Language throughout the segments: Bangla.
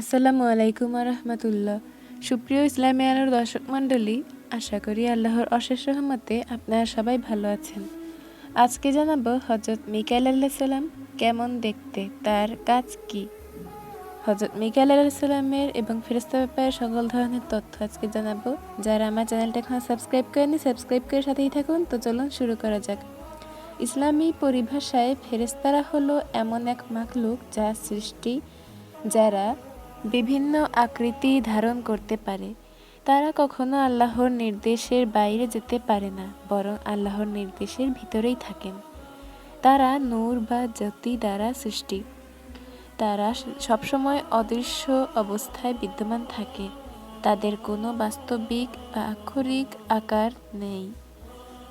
আসসালামু আলাইকুম রহমতুল্লাহ সুপ্রিয় ইসলামী আলোর দর্শক মণ্ডলী, আশা করি আল্লাহর অশেষ রহমতে আপনারা সবাই ভালো আছেন। আজকে জানাব হজরত মিকাইল আল্লাহ সাল্লাম কেমন দেখতে, তার কাজ কি? হজরত মিকাইল আল্লাহ সাল্লামের এবং ফেরেস্তা ব্যাপারে সকল ধরনের তথ্য আজকে জানাব। যারা আমার চ্যানেলটা এখন সাবস্ক্রাইব করেনি সাবস্ক্রাইব করে সাথেই থাকুন। তো চলুন শুরু করা যাক। ইসলামী পরিভাষায় ফেরেস্তারা হলো এমন এক মাখলুক যা সৃষ্টি, যারা বিভিন্ন আকৃতি ধারণ করতে পারে। তারা কখনো আল্লাহর নির্দেশের বাইরে যেতে পারে না, বরং আল্লাহর নির্দেশের ভিতরেই থাকেন। তারা নূর বা জ্যোতি দ্বারা সৃষ্টি। তারা সবসময় অদৃশ্য অবস্থায় বিদ্যমান থাকে। তাদের কোনো বাস্তবিক বা আক্ষরিক আকার নেই।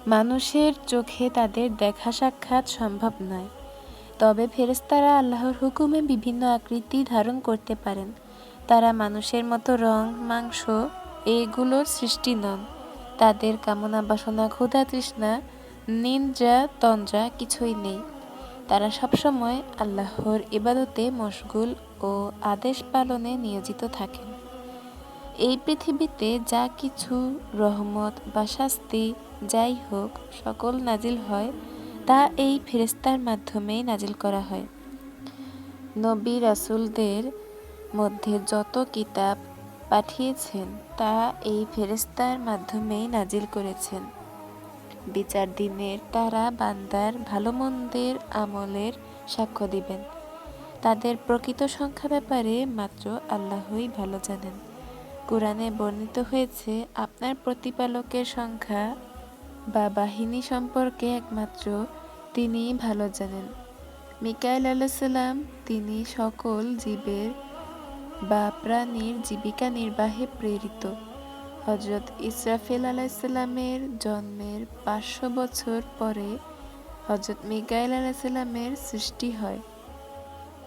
মানুষের চোখে তাদের দেখা সাক্ষাৎ সম্ভব নয়। তবে ফেরেস্তারা আল্লাহর হুকুমে বিভিন্ন আকৃতি ধারণ করতে পারেন। তারা মানুষের মতো রং, মাংস, এইগুলোর সৃষ্টি নন। তাদের কামনা বাসনা, ক্ষুধা তৃষ্ণা, নিন্দ্রা, তন্দ্রা কিছুই নেই। তারা সবসময় আল্লাহর ইবাদতে মশগুল ও আদেশ পালনে নিয়োজিত থাকেন। এই পৃথিবীতে যা কিছু রহমত বা শাস্তি যাই হোক, সকল নাজিল হয়, তা এই ফেরেস্তার মাধ্যমেই নাজিল করা হয়। নবী রাসুলদের মধ্যে যত কিতাব পাঠিয়েছেন, তা এই ফেরেস্তার মাধ্যমেই নাজিল করেছেন। বিচার দিনের তারা বান্দার ভালো মন্দের আমলের সাক্ষ্য দিবেন। তাদের প্রকৃত সংখ্যা ব্যাপারে মাত্র আল্লাহই ভালো জানেন। কোরআনে বর্ণিত হয়েছে, আপনার প্রতিপালকের সংখ্যা বা বাহিনী সম্পর্কে একমাত্র তিনিই ভালো জানেন। মিকাইল আলাইসাল্লাম তিনি সকল জীবের বা প্রাণীর জীবিকা নির্বাহে প্রেরিত। হজরত ইসরাফিল আলাইসাল্লামের জন্মের পাঁচশো বছর পরে হজরত মিকাইল আলাইসাল্লামের সৃষ্টি হয়।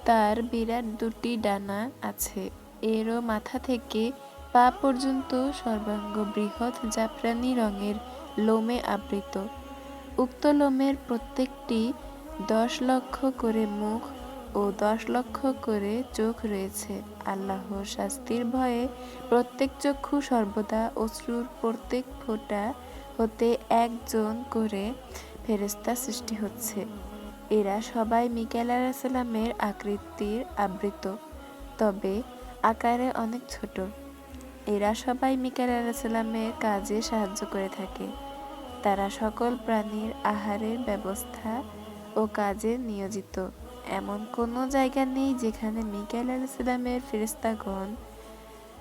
তার বিরাট দুটি ডানা আছে। এরও মাথা থেকে পা পর্যন্ত সর্বাঙ্গ বৃহৎ জাফরানি রঙের লোমে আবৃত। উক্ত লোমের প্রত্যেকটি দশ লক্ষ করে মুখ ও দশ লক্ষ করে চোখ রয়েছে। আল্লাহর শাস্তির ভয়ে প্রত্যেক চক্ষু সর্বদা অশ্রুর প্রত্যেক ফোঁটা হতে একজন করে ফেরেস্তা সৃষ্টি হচ্ছে। এরা সবাই মিকাইল আলাহিসাল্লামের আকৃতির আবৃত, তবে আকারে অনেক ছোট। এরা সবাই মিকাইল আলাহিসাল্লামের কাজে সাহায্য করে থাকে। তারা সকল প্রাণীর আহারের ব্যবস্থা ও কাজে নিয়োজিত। এমন কোনো জায়গা নেই যেখানে মিকাইল আলাইসাল্লামের ফেরিস্তাগণ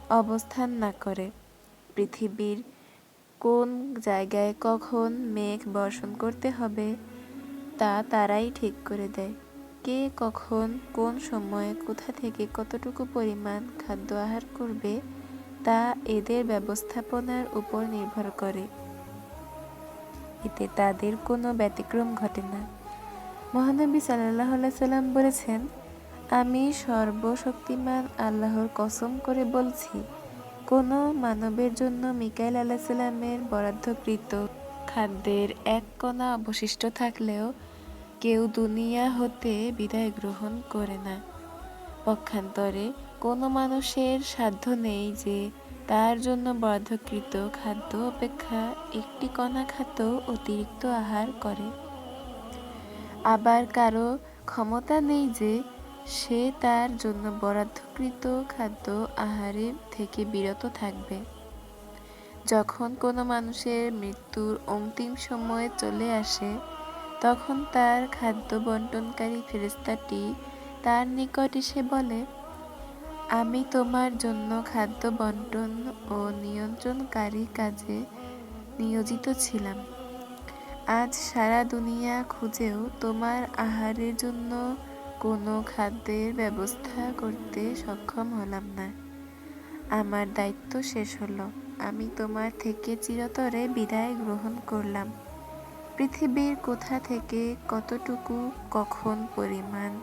অবস্থান না করে। পৃথিবীর কোন জায়গায় কখন মেঘ বর্ষণ করতে হবে তা তারাই ঠিক করে দেয়। কে কখন, কোন সময়ে, কোথা থেকে কতটুকু পরিমাণ খাদ্য আহার করবে তা এদের ব্যবস্থাপনার উপর নির্ভর করে। এতে তাদের কোনো ব্যতিক্রম ঘটে না। মহানবী সাল্লাহ সাল্লাম বলেছেন, আমি সর্বশক্তিমান আল্লাহর কসম করে বলছি, কোনো মানবের জন্য মিকাইল আল্লাহ সাল্লামের বরাদ্দকৃত খাদ্যের এক কণা অবশিষ্ট থাকলেও কেউ দুনিয়া হতে বিদায় গ্রহণ করে না। পক্ষান্তরে কোনো মানুষের সাধ্য নেই যে তার জন্য বরাদ্দকৃত খাদ্য অপেক্ষা একটি কণা খাদ্য অতিরিক্ত আহার করে। আবার কারও ক্ষমতা নেই যে সে তার জন্য বরাদ্দকৃত খাদ্য আহারে থেকে বিরত থাকবে। যখন কোনো মানুষের মৃত্যুর অন্তিম সময়ে চলে আসে, তখন তার খাদ্য বন্টনকারী ফেরেস্তাটি তার নিকট এসে বলে, আমি তোমার জন্য খাদ্য বন্টন ও নিয়ন্ত্রণকারী কাজে নিয়োজিত ছিলাম। আজ সারা দুনিয়া খুঁজেও তোমার আহারের জন্য কোনো খাদ্যের ব্যবস্থা করতে সক্ষম হলাম না। আমার দায়িত্ব শেষ হলো। আমি তোমার থেকে চিরতরে বিদায় গ্রহণ করলাম। পৃথিবীর কোথা থেকে কতটুকু, কখন পরিমাণ,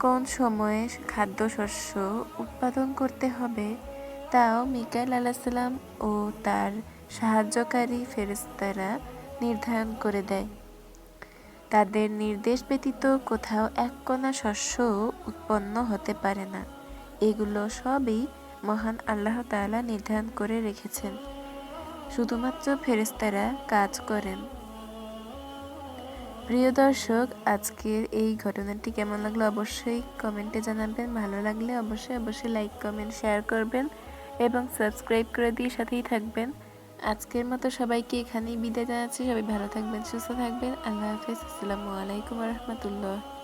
কোন সময়ে খাদ্যশস্য উৎপাদন করতে হবে, তাও মিকাইল আলাহিসাল্লাম ও তার সাহায্যকারী ফেরেস্তারা নির্ধারণ করে দেয়। তাদের নির্দেশ ব্যতীত কোথাও এক কণা শস্য উৎপন্ন হতে পারে না। এগুলো সবই মহান আল্লাহ তাআলা নির্ধারণ করে রেখেছেন। শুধুমাত্র ফেরেস্তারা কাজ করেন। প্রিয় দর্শক, আজকের এই ঘটনাটি কেমন লাগল অবশ্যই কমেন্টে জানাবেন। ভালো লাগলে অবশ্যই অবশ্যই লাইক কমেন্ট শেয়ার করবেন এবং সাবস্ক্রাইব করে দিয়ে সাথেই থাকবেন। আজকের মতো সবাইকে এখানেই বিদায় জানাচ্ছি। সবাই ভালো থাকবেন, সুস্থ থাকবেন। আল্লাহ হাফিজ। আসসালামু আলাইকুম রহমতুল্লাহ।